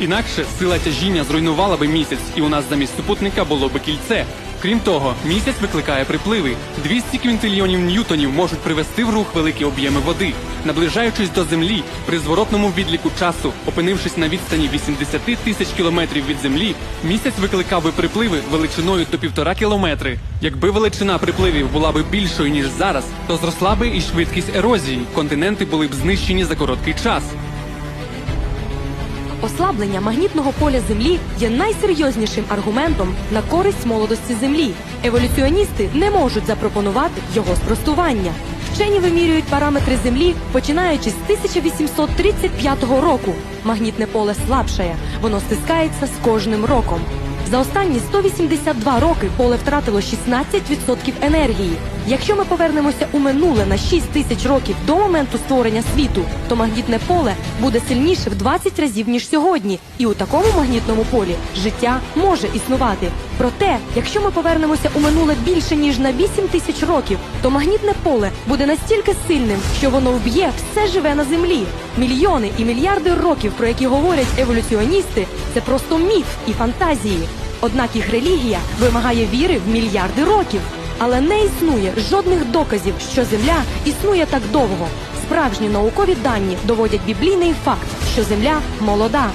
Інакше сила тяжіння зруйнувала би місяць, і у нас замість супутника було би кільце. Крім того, місяць викликає припливи. 200 квінтильйонів ньютонів можуть привести в рух великі об'єми води. Наближаючись до землі, при зворотному відліку часу, опинившись на відстані 80 тисяч кілометрів від землі, місяць викликав би припливи величиною до півтора кілометри. Якби величина припливів була би більшою ніж зараз, то зросла би і швидкість ерозії. Континенти були б знищені за короткий час. Ослаблення магнітного поля Землі є найсерйознішим аргументом на користь молодості Землі. Еволюціоністи не можуть запропонувати його спростування. Вчені вимірюють параметри Землі, починаючи з 1835 року. Магнітне поле слабшає, воно стискається з кожним роком. За останні 182 роки поле втратило 16% енергії. Якщо ми повернемося у минуле на 6 тисяч років до моменту створення світу, то магнітне поле буде сильніше в 20 разів ніж сьогодні. І у такому магнітному полі життя може існувати. Проте, якщо ми повернемося у минуле більше ніж на 8 тисяч років, то магнітне поле буде настільки сильним, що воно вб'є все живе на землі. Мільйони і мільярди років, про які говорять еволюціоністи, це просто міф і фантазії. Однак їх релігія вимагає віри в мільярди років. Але не існує жодних доказів, що Земля існує так довго. Справжні наукові дані доводять біблійний факт, що Земля молода.